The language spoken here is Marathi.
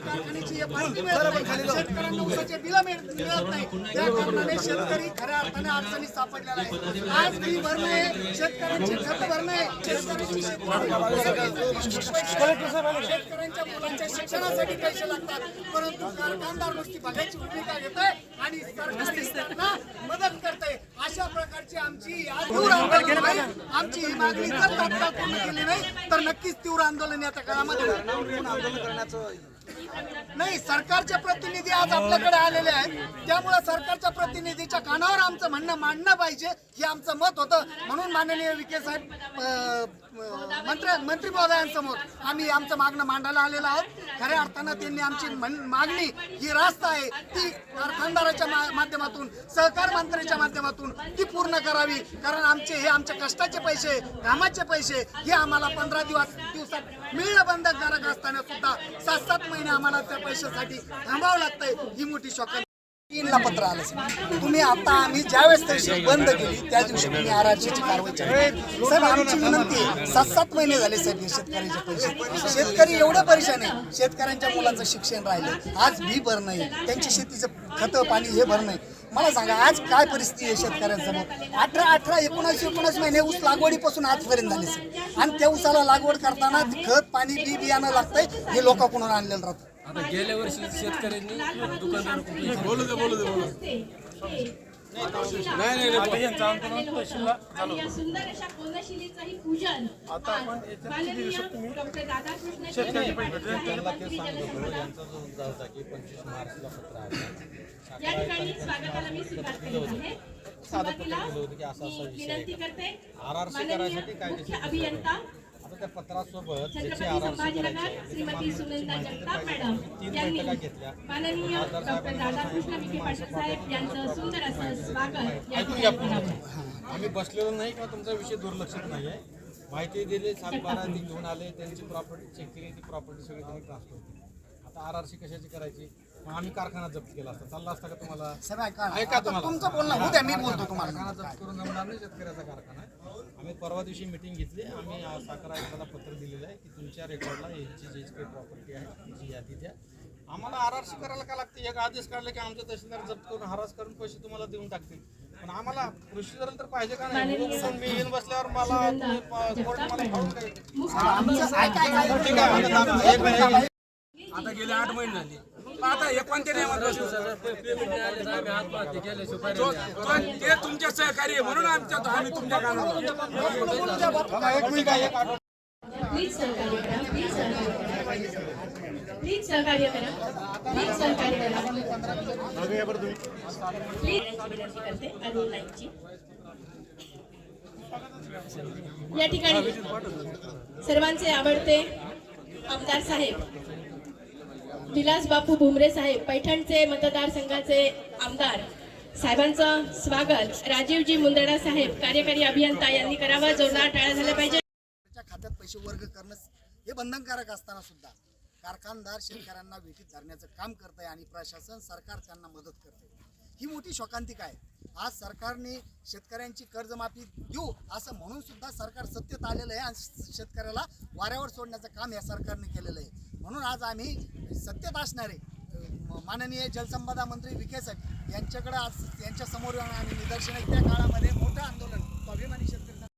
कारखान्याची हे माहिती मिळत नाही. बिलं मिळ- मिळत नाही. त्या कारणाने शेतकरी खऱ्या अर्थाने अडचणीत सापडलेला आहे आज भरणे शेतकऱ्यांची खत भरणे शेतकऱ्यांची शेती- शेतकऱ्यांच्या मुलांच्या शिक्षणासाठी पैसे लागतात. परंतु कारखानदार नुसती बघायची भूमिका घेत आहे आणि सरकार त्यांना मदत करते अशा प्रकारची आमची आज तीव्र आमची ही मागणी जर तात्काळ पूर्ण केली नाही तर नक्कीच तीव्र आंदोलन येत्या काळामध्ये आंदोलन करण्याचं नाही सरकारचे प्रतिनिधी आज आपल्याकडे आलेले आहेत. त्यामुळे सरकारच्या प्रतिनिधीच्या कानावर आमचं म्हणणं मांडणं पाहिजे हे आमचं मत होतं. म्हणून माननीय विखे साहेब मंत्री मंत्री महोदयांसमोर आम्ही आमचं मागणं मांडायला आलेलं आहोत. खऱ्या अर्थानं त्यांनी आमची मागणी ही रास्त आहे. ती कारखानदाराच्या माध्यमातून सहकार मंत्र्याच्या माध्यमातून ती पूर्ण करावी. कारण आमचे हे आमच्या कष्टाचे पैसे कामाचे पैसे हे आम्हाला पंधरा दिवस दिवसात मिळणं बंधनकारक असताना सुद्धा सात सात महिने आम्हाला त्या पैशासाठी थांबावं लागतंय. ही मोठी शॉक तीनला पत्र आलं तुम्ही आता आम्ही ज्यावेळेस तहसील बंद केली त्या दिवशी तुम्ही आरक्षणाची कारवाई केली. साहेब आमची विनंती आहे सात सात महिने झाले साहेब शेतकऱ्याचे पैसे. शेतकरी एवढं परेशान आहे. शेतकऱ्यांच्या मुलाचं शिक्षण राहिलं आज बी भरणं आहे त्यांची शेतीचं खतं पाणी हे भरणं आहे मला सांगा आज काय परिस्थिती आहे शेतकऱ्यांसमोर अठरा अठरा एकोणास एकोणास महिने ऊस लागवडीपासून आजपर्यंत झाले सर. आणि त्या ऊसाला लागवड करताना खत पाणी बी बियाणं लागतंय हे लोकांकडून आणलेलं राहतं. आता गेल्या वर्षी शेतकऱ्यांनी दुकानदार बोलू दे बोलू दे बोलू अशा कोनशिलेचंही पूजन. आज माननीय डॉक्टर राधाकृष्ण शिंदे पाटील या ठिकाणी स्वागताला मी सुरुवात करत आहे. सुरुवातीला मी विनंती करते. माननीय मुख्य अभियंता आता त्या पत्रासोबत ज्याची छत्रपती आर संभाजीनगर श्रीमती सुनंदा जगताप मॅडम यांनी माननीय डॉक्टर राधाकृष्ण विखे पाटील साहेब यांचं सुंदर असं स्वागत या ठिकाणी करावं आम्ही बसलेलो नाही किंवा तुमचा विषय दुर्लक्षित नाही आहे माहिती दिली सातबारा ती घेऊन आले त्यांची प्रॉपर्टी चेक केली ती प्रॉपर्टी सगळी त्यांनी ट्रान्सफर केली. आर आर सी कशाची करायची? मग आम्ही कारखाना जप्त केला असता. चालला असता का तुम्हाला? साहेब ऐका ना. ऐका आता तुम्हाला. तुमचं बोलणं होऊ द्या मी बोलतो तुम्हाला. कारखाना जप्त करून जमणार नाही शेतकऱ्याचा कारखाना. आम्ही परवा दिवशी मिटिंग घेतली. आम्ही आ, साखर आयुक्ताला पत्र दिलेलं आहे की तुमच्या रेकॉर्डला यांची जी काही प्रॉपर्टी आहे तिची यादी द्या. आम्हाला आर आर सी करायला का लागते? एक आदेश काढले की आमच्या तहसीलदार जप्त करून हरास करून पैसे तुम्हाला देऊन टाकतील. पण आम्हाला कृषी धरण तर पाहिजे का नाही? मी येऊन बसल्यावर मला तुम्ही प- कोर्ट मला काय ठीक आहे आता थांबा. एक मिनिट. आता गेले आठ महिने झाले. आता हे कोणत्या नियमात बसलो ते तुमच्या सहकार्य आहे, म्हणून आमच्या आम्ही तुमच्या कानाला प्लीज सहकार्य करा प्लीज सहकार्य करा. प्लीज सहकार्य करा प्लीज सहकार्य करा. प्लीज करते अरुण या ठिकाणी सर्वांचे आवडते आमदार साहेब. विलास बापू भुमरे साहेब पैठणचे मतदारसंघाचे आमदार. साहेबांचं स्वागत. राजीवजी मुंदडा साहेब कार्यकारी अभियंता यांनी करावा. जोरदार टाळ्या झाल्या पाहिजे. खात्यात पैसे वर्ग करणं हे बंधनकारक असताना सुद्धा कारखानदार शेतकऱ्यांना वेठीत धरण्याचं काम करत आहे आणि प्रशासन सरकार त्यांना मदत करते ही मोठी शोकांतिका आहे. आज सरकारने शेतकऱ्यांची कर्जमाफी देऊ असं म्हणून सुद्धा सरकार सत्तेत आलेलं आहे आणि शेतकऱ्याला वाऱ्यावर सोडण्याचं काम या सरकारने केलेलं आहे. म्हणून आज आम्ही सत्तेत असणारे माननीय जलसंपदा मंत्री विखे साहेब यांच्याकडे आज यांच्यासमोर आम्ही निदर्शन त्या काळामध्ये मोठं आंदोलन स्वाभिमानी शेतकरी